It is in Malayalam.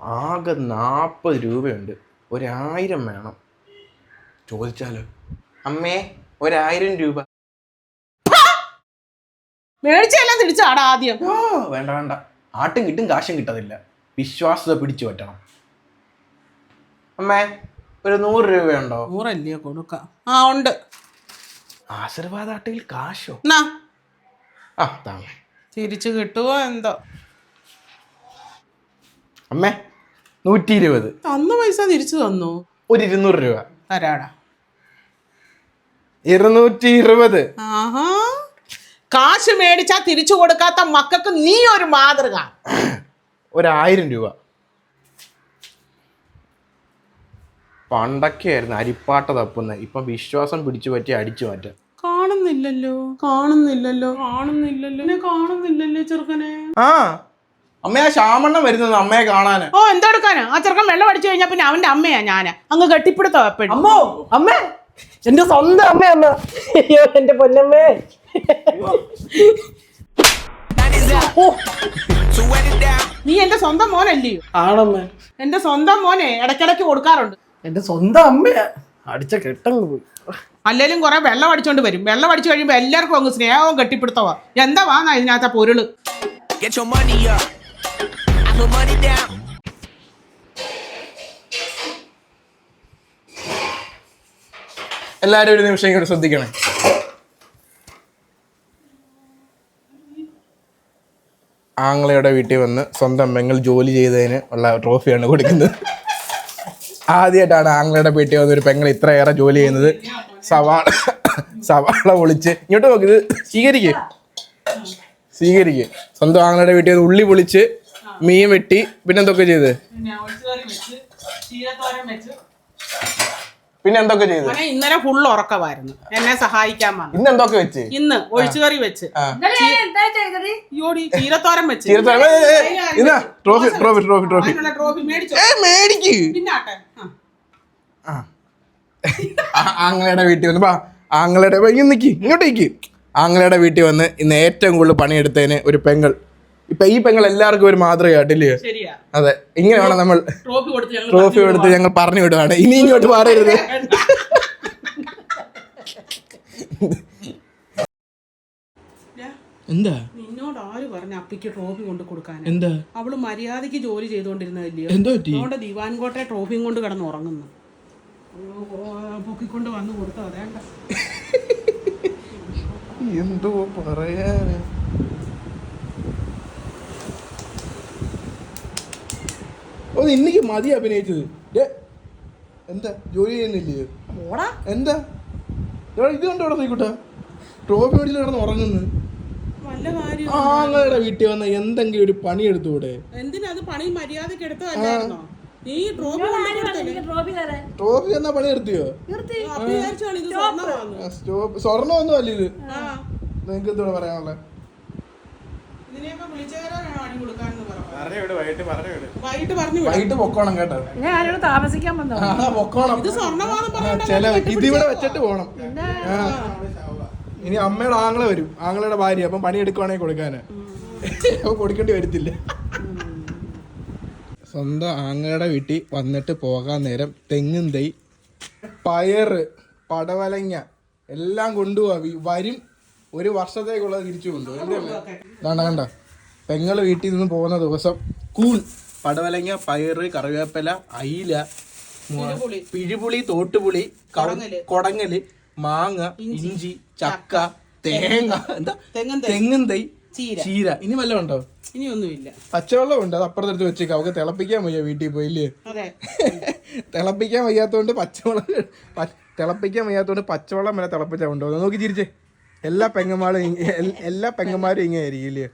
ആകെ നാൽപ്പത് രൂപയുണ്ട്. ഒരായിരം വേണം. ചോദിച്ചാലോ? അമ്മേ ഒരായിരം രൂപ. മേടിച്ചെല്ലാം തിരിച്ചാടാ ആദ്യം. ഓ വേണ്ട വേണ്ട. ആട്ടും കിട്ടും കാശും കിട്ടത്തില്ല. വിശ്വാസത പിടിച്ചു പറ്റണം. അമ്മേ ഒരു നൂറ് രൂപയുണ്ടോ? നൂറല്ലേ കൊടുക്കാം. ആ ഉണ്ട്. ആശീർവാദ ആട്ടിൽ കാശോ? എന്നാ ആ താമേ തിരിച്ചു കിട്ടുവോ എന്തോ? അമ്മേ നൂറ്റി ഇരുപത് അന്ന് പൈസ തിരിച്ചു തന്നു. ഒരു ഇരുന്നൂറ് രൂപ. തരാടാ. ഇരുന്നൂറ്റി ഇരുപത് ആഹാ. കാശ് മേടിച്ചാ തിരിച്ചു കൊടുക്കാത്ത മക്കൾക്ക് നീ ഒരു മാതൃക. ഒരായിരം രൂപ. പണ്ടൊക്കെ ആയിരുന്നു അരിപ്പാട്ട തപ്പുന്നത് ഇപ്പം വിശ്വാസം പിടിച്ചു പറ്റി അടിച്ചു മാറ്റാം. കാണുന്നില്ലല്ലോ. കാണുന്നില്ലല്ലോ. കാണുന്നില്ലല്ലോ. എന്നെ കാണുന്നില്ലല്ലോ ചെറുക്കനെ. ആ. അമ്മ ആ ശ്യാമണ്ണ വരുന്നത് അമ്മയെ കാണാന്. ഓ എന്തെടുക്കാനാ ആ ചെറുക്കൻ വെള്ളം അടിച്ചു കഴിഞ്ഞാ പിന്നെ അവന്റെ അമ്മയാ ഞാൻ. അങ്ങ് കെട്ടിപ്പിടുത്തോ എപ്പോഴും. അമ്മോ! അമ്മേ! എന്റെ സ്വന്തം അമ്മയമ്മ അയ്യോ എന്റെ പൊന്നമ്മേ. നീ എന്റെ സ്വന്തം മോനല്ലയോ ആണമ്മേ. എന്റെ സ്വന്തം മോനെ ഇടയ്ക്കിടയ്ക്ക് കൊടുക്കാറുണ്ട്. എന്റെ സ്വന്തം അമ്മയാ. അടിച്ച കെട്ടങ്ങ് പോയി. അല്ലേലും കുറെ വെള്ളം അടിച്ചോണ്ട് വരും. വെള്ളം അടിച്ചു കഴിയുമ്പോ എല്ലാവർക്കും അങ്ങ് സ്നേഹവും കെട്ടിപ്പിടുത്തവാ. എന്താ വാന്നാ ഇതിനകത്ത പൊരുൾ? Get your money up. Put money down. എല്ലാവരും ഒരു നിമിഷം ഇങ്ങോട്ട് ശ്രദ്ധിക്കണേ. ആങ്ങളയുടെ വീട്ടിൽ വന്ന് സ്വന്തം പെങ്ങൾ ജോലി ചെയ്തതിന് ഉള്ള ട്രോഫിയാണ് കൊടുക്കുന്നത്. ആദ്യമായിട്ടാണ് ആങ്ങളയുടെ വീട്ടിൽ വന്ന് ഒരു പെങ്ങൾ ഇത്രയേറെ ജോലി ചെയ്യുന്നത്. സവാള സവാള പൊളിച്ച് ഇങ്ങോട്ട് നോക്ക് ഇത് സ്വീകരിക്കുക സ്വീകരിക്കുക സ്വന്തം ആങ്ങളയുടെ വീട്ടിൽ ഉള്ളി പൊളിച്ച് മീൻ വെട്ടി പിന്നെ എന്തൊക്കെ ചെയ്ത്? പിന്നെ എന്തൊക്കെ ചെയ്ത്? ഇന്നലെ ഫുൾ ഉറക്കമായിരുന്നു. എന്നെ സഹായിക്കാൻ വന്നു. ഇന്ന് എന്തൊക്കെ വെച്ച്? ഇന്ന് ഒഴിച്ചുകറി വെച്ച്. ചീരത്തോരൻ വെച്ച്. Trophy trophy trophy trophy. മേടിക്ക്. പിന്നാട്ടെ ആ. ആ- ആങ്ങളയുടെ വീട്ടിൽ വന്ന് ആങ്ങളയുടെ നിക്ക് ഇങ്ങോട്ട് നിക്ക്. ആങ്ങളയുടെ വീട്ടിൽ വന്ന് ഇന്ന് ഏറ്റവും കൂടുതൽ പണിയെടുത്തതിന് ഒരു പെങ്ങൾ. ഇപ്പൊ ഈ പെങ്ങൾ എല്ലാവർക്കും ഒരു മാതൃകയായിട്ടില്ലേ ശരിയാ. അതെ. ഇങ്ങനെ വേണം നമ്മൾ ട്രോഫി കൊടുത്ത് ഞങ്ങൾ പറഞ്ഞു വിടുവാണ്. ഇനി ഇങ്ങോട്ട് മാറരുത്. എന്താ? നിന്നോട് ആര് പറഞ്ഞ അപ്പിക്ക് ട്രോഫി കൊണ്ട് കൊടുക്കാൻ എന്താ? അവൾ മര്യാദയ്ക്ക് ജോലി ചെയ്തോണ്ടിരുന്നതല്ലയോ അതുകൊണ്ട് ദിവാൻകോട്ടെ ട്രോഫിയും കൊണ്ട് കിടന്ന് ഉറങ്ങുന്നു. പൊക്കിക്കൊണ്ട് വന്ന് കൊടുത്തോ അതേണ്ട. എന്തോ പറയാന്? ഓ ഇന്നിക്ക് മതി അഭിനയിച്ചത്. എന്താ ജോലി ചെയ്യുന്നില്ലേ? എന്താ? എടാ, ഇത് കണ്ടോ സീക്കുട്ടാ ട്രോഫി മേടിച്ച് കിടന്ന് ഉറങ്ങുന്നു. ആ ആങ്ങളുടെ വീട്ടിൽ വന്ന എന്തെങ്കിലും ഒരു പണി എടുത്തൂടെ എന്തിനാ അത് പണി മര്യാദയ്ക്ക് എടുത്തതല്ലായിരുന്നോ നീ ട്രോഫി? ട്രോഫി എന്നാ പണി എടുത്തിയോ സ്വർണം ഒന്നും അല്ല ഇത്. ആ. നിങ്ങൾക്ക് എന്തോടെ പറയാനുള്ളത് ഇതിനെയൊക്കെ വിളിച്ചവരാണോ അടി വൈകിട്ട് പറഞ്ഞു വൈകിട്ട് പൊക്കോണം കേട്ടോ. ഞാൻ ആരോട് താമസിക്കാൻ വന്നോ പൊക്കോണം. ഇതിവിടെ വെച്ചിട്ട് പോണം. ഇനി അമ്മയുടെ ആങ്ങളെ വരും. ആങ്ങളുടെ ഭാര്യ. അപ്പം പണി എടുക്കുവാണെങ്കിൽ കൊടുക്കാന്. അപ്പൊ കൊടുക്കേണ്ടി വരത്തില്ല. സ്വന്തം ആങ്ങളുടെ വീട്ടിൽ വന്നിട്ട് പോകാൻ നേരം തെങ്ങും തൈ പയറ് പടവലങ്ങ എല്ലാം കൊണ്ടുപോവാ. വരും. ഒരു വർഷത്തേക്കുള്ളത് തിരിച്ചു കൊണ്ടുപോകും. കണ്ട കണ്ട? പെങ്ങൾ വീട്ടിൽ നിന്ന് പോകുന്ന ദിവസം കൂൺ പടവലങ്ങ പയറ് കറിവേപ്പില അയില പിഴിപുളി. തോട്ടുപുളി കൊടങ്ങൽ. മാങ്ങ ഇഞ്ചി ചക്ക തേങ്ങ. എന്താ? തെങ്ങും തൈ. ചീര. ഇനി വല്ലതും ഉണ്ടോ? ഇനി ഒന്നുമില്ല പച്ചവെള്ളം ഉണ്ട് അത് അപ്പുറത്തെടുത്ത് വെച്ചേക്കാം. അവക്ക് തിളപ്പിക്കാൻ വയ്യ വീട്ടിൽ പോയില്ലേ തിളപ്പിക്കാൻ വയ്യാത്തോണ്ട് പച്ചവെള്ളം തിളപ്പിക്കാൻ വയ്യാത്തോണ്ട് പച്ചവെള്ളം വരെ തിളപ്പിച്ചാ ഉണ്ടോ നോക്കി ചിരിച്ചേ. എല്ലാ പെങ്ങന്മാരും എല്ലാ പെങ്ങന്മാരും ഇങ്ങനെ ആയിരിക്കും ഇല്ലേ